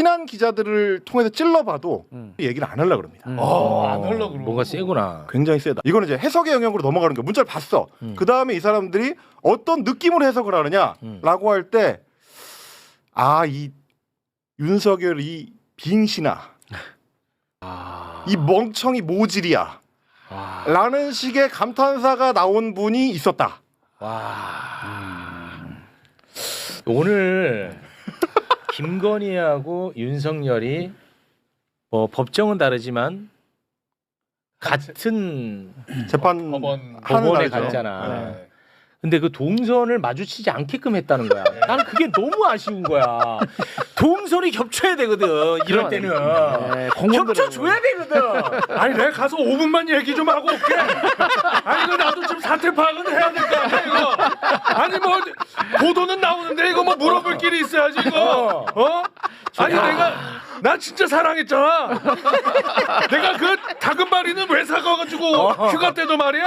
친한 기자들을 통해서 찔러봐도 음. 얘기를 안 하려고 그럽니다. 어, 안 하려고 그러고. 뭔가 세구나. 굉장히 세다. 이거는 이제 해석의 영역으로 넘어가는 거야. 문자를 봤어. 음. 그 다음에 이 사람들이 어떤 느낌으로 해석을 음. 하느냐라고 할 때, 아, 이 윤석열 이 빙신아, 아. 이 멍청이 모질이야. 와. 라는 식의 감탄사가 나온 분이 있었다. 와. 오늘 김건희하고 윤석열이 뭐 법정은 다르지만 같은 재판 법원 법원에. 갔잖아. 네. 근데 그 동선을 마주치지 않게끔 했다는 거야. 나는 그게 너무 아쉬운 거야. 동선이 겹쳐야 되거든. 이럴 때는 네, 겹쳐줘야 되거든. 아니 내가 가서 5분만 얘기 좀 하고 올게. 아니 이거 나도 좀 사태 파악은 해야 될 거 아니야 이거. 아니 뭐 보도는 나오는데 이거 뭐 물어볼 길이 있어야지 이거. 어? 아니 내가 나 진짜 사랑했잖아. 내가 그 다금바리는 왜 사가가지고 휴가 때도 말이야.